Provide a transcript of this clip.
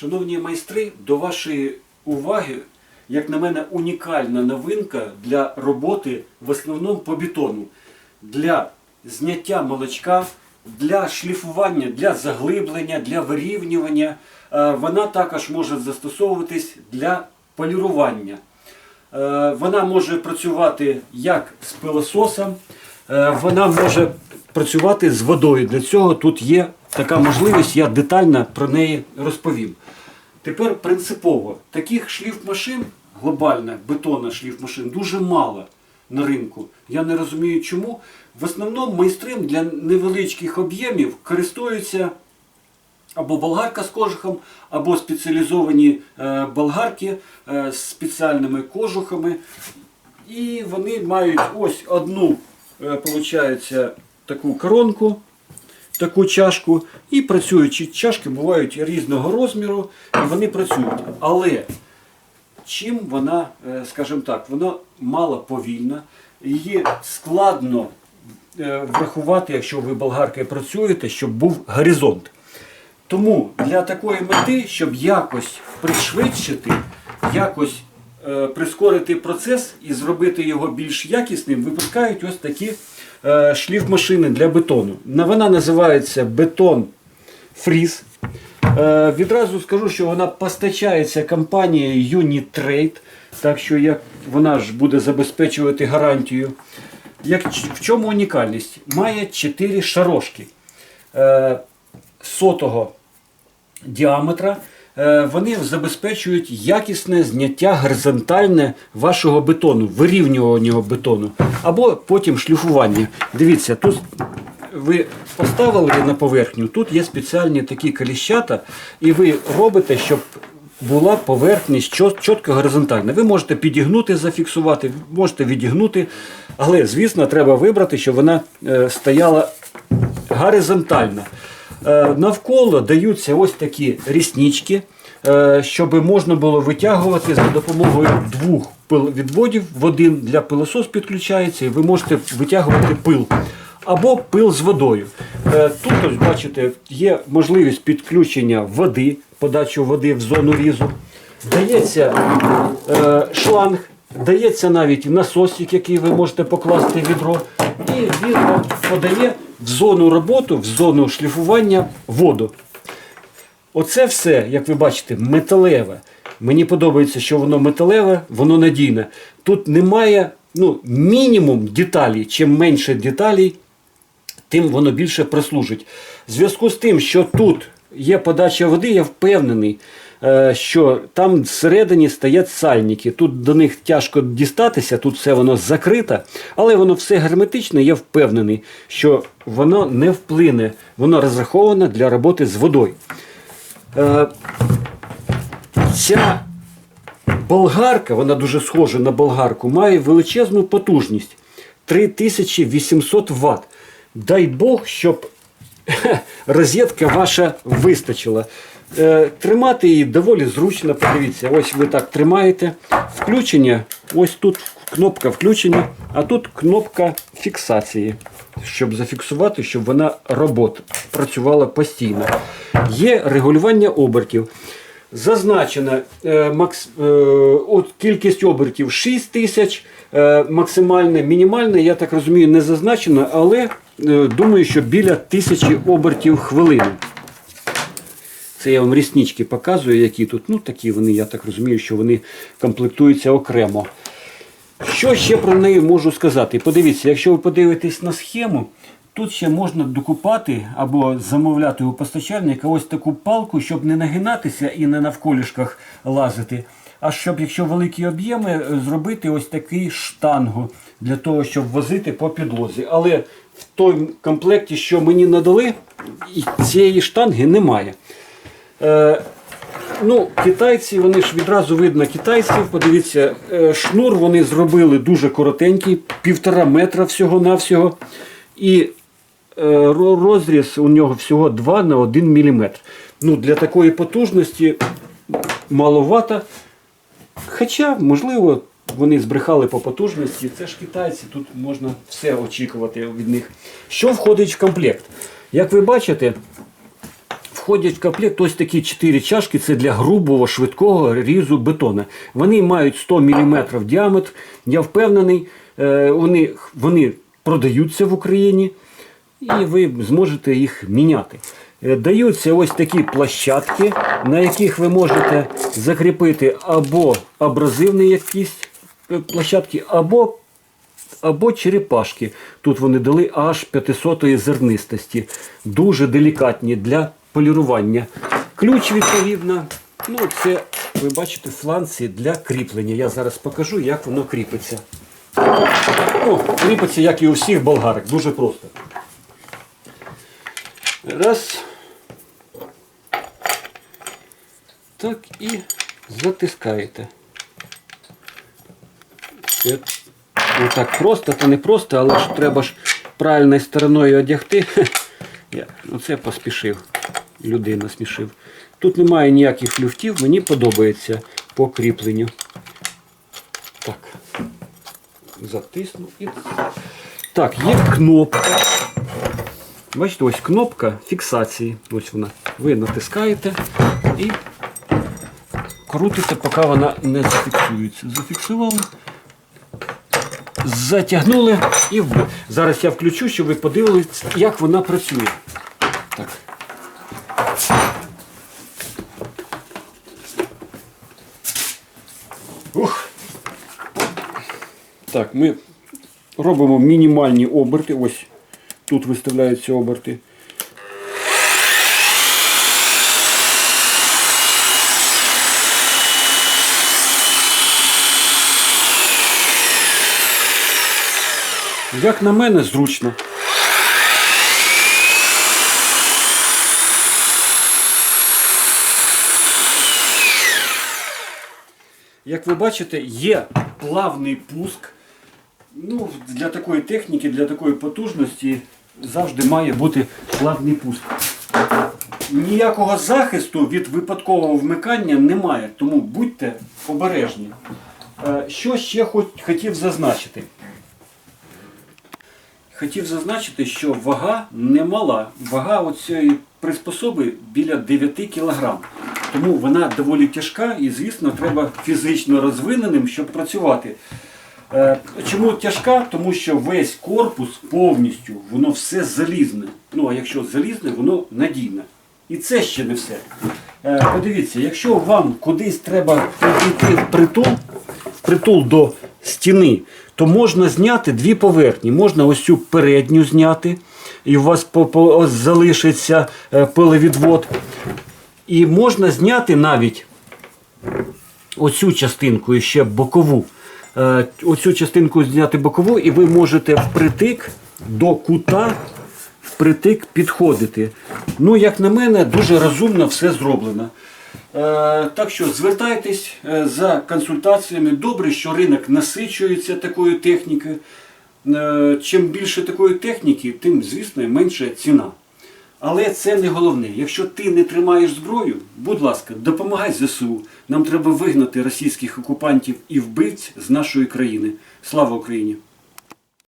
Шановні майстри, до вашої уваги, як на мене, унікальна новинка для роботи в основному по бетону. Для зняття молочка, для шліфування, для заглиблення, для вирівнювання. Е, Вона також може застосовуватись для полірування. Е, Вона може працювати як з пилососом, е, вона може працювати з водою. Для цього тут є така можливість, я детально про неї розповім. Тепер принципово таких шліфмашин, глобально бетонна шліфмашин, дуже мало на ринку. Я не розумію чому. В основному майстри для невеличких об'ємів користуються або болгарка з кожухом, або спеціалізовані е, болгарки е, з спеціальними кожухами. І вони мають ось одну, е, таку коронку, таку чашку. І працюючі чашки бувають різного розміру, і вони працюють. Але чим вона, е, скажімо так, вона мало повільна, її складно е, врахувати, якщо ви болгаркою працюєте, щоб був горизонт. Тому для такої мети, щоб якось пришвидшити, якось е, прискорити процес і зробити його більш якісним, випускають ось такі е, шліфмашини для бетону. Вона називається бетон фріз. Е, відразу скажу, що вона постачається компанією Unitrade, так що як вона ж буде забезпечувати гарантію. Як, в чому унікальність? Має 4 шарошки е, сотого діаметра. Е, Вони забезпечують якісне зняття горизонтальне вашого бетону, вирівнювання бетону, або потім шліфування. Дивіться, тут ви поставили на поверхню, тут є спеціальні такі коліщата, і ви робите, щоб була поверхність чітко горизонтальна. Ви можете підігнути, зафіксувати, можете відігнути, але, звісно, треба вибрати, щоб вона е, стояла горизонтально. Е, Навколо даються ось такі ріснички, е, щоб можна було витягувати за допомогою двох пиловідводів. В один для пилосос підключається, і ви можете витягувати пил. Або пил з водою. Е, Тут, ось бачите, є можливість підключення води, подачу води в зону різу. Дається шланг, дається навіть насосик, який ви можете покласти в відро, і він подає в зону роботи, в зону шліфування воду. Оце все, як ви бачите, металеве. Мені подобається, що воно металеве, воно надійне. Тут немає ну, мінімум деталей. Чим менше деталей, тим воно більше прослужить. В зв'язку з тим, що тут є подача води, я впевнений, що там всередині стоять сальники. Тут до них тяжко дістатися, тут все воно закрите, але воно все герметичне, я впевнений, що воно не вплине, воно розраховане для роботи з водою. Е, Ця болгарка, вона дуже схожа на болгарку, має величезну потужність 3800 Вт. Дай Бог, щоб розетка ваша вистачила. Е, Тримати її доволі зручно. Подивіться, ось ви так тримаєте. Включення, ось тут кнопка включення, а тут кнопка фіксації, щоб зафіксувати, щоб вона робот працювала постійно. Є регулювання обертів. Зазначена е, макс, е, от, кількість обертів 6 тисяч, е, максимальне, мінімальне, я так розумію, не зазначено, але е, думаю, що біля тисячі обертів хвилину. Це я вам ріснички показую, які тут. Ну, такі вони, я так розумію, що вони комплектуються окремо. Що ще про неї можу сказати? Подивіться, якщо ви подивитесь на схему, тут ще можна докупати або замовляти у постачальника ось таку палку, щоб не нагинатися і не навколішках лазити. А щоб, якщо великі об'єми, е, зробити ось такий штангу для того, щоб возити по підлозі. Але в той комплекті, що мені надали, цієї штанги немає. Е, Ну, китайці, вони ж відразу видно китайців. Подивіться, е, шнур вони зробили дуже коротенький, півтора метра всього-навсього. І е, розріз у нього всього 2 на 1 мм. Ну, для такої потужності маловато. Хоча, можливо, вони збрехали по потужності. Це ж китайці, тут можна все очікувати від них. Що входить в комплект? Як ви бачите, входять в комплект ось такі 4 чашки. Це для грубого, швидкого різу бетона. Вони мають 100 мм діаметр. Я впевнений, е, вони, вони продаються в Україні і ви зможете їх міняти. Е, Даються ось такі площадки, на яких ви можете закріпити або абразивні якісь е, площадки, або або черепашки. Тут вони дали аж 500 зернистості. Дуже делікатні для полірування. Ключ, відповідно. Ну, це, ви бачите, фланці для кріплення. Я зараз покажу, як воно кріпиться. Ну, кріпиться, як і у всіх болгарок, дуже просто. Раз. Так і затискаєте. Ну так просто, то не просто, але ж треба ж правильною стороною одягти. Я оце поспішив. Людей насмішив. Тут немає ніяких люфтів, мені подобається по кріпленню. Так. Затисну і. Так, є кнопка. Бачите, ось кнопка фіксації. Ось вона. Ви натискаєте і крутите, поки вона не зафіксується. Зафіксували затягнули і. Зараз я включу, щоб ви подивились, як вона працює. Так. Так, ми робимо мінімальні оберти. Ось тут виставляються оберти. Як на мене, зручно. Як ви бачите, є плавний пуск. Ну, для такої техніки, для такої потужності завжди має бути плавний пуск. Ніякого захисту від випадкового вмикання немає, тому будьте обережні. Е, Що ще хотів зазначити? Хотів зазначити, що вага немала. Вага оцієї приспособи біля 9 кг. Тому вона доволі тяжка і, звісно, треба фізично розвиненим, щоб працювати. Е, Чому тяжка? Тому що весь корпус повністю, воно все залізне. Ну, а якщо залізне, воно надійне. І це ще не все. Е, Подивіться, якщо вам кудись треба підійти в притул, в притул до стіни, то можна зняти дві поверхні. Можна ось цю передню зняти, і у вас залишиться е, пилевідвод. І можна зняти навіть оцю частинку і ще бокову. Е, Оцю частинку зняти бокову, і ви можете впритик до кута впритик підходити. Ну, як на мене, дуже розумно все зроблено. Е, так що звертайтесь е, за консультаціями. Добре, що ринок насичується такою технікою. Чим більше такої техніки, тим, звісно, менша ціна. Але це не головне. Якщо ти не тримаєш зброю, будь ласка, допомагай ЗСУ. Нам треба вигнати російських окупантів і вбивць з нашої країни. Слава Україні!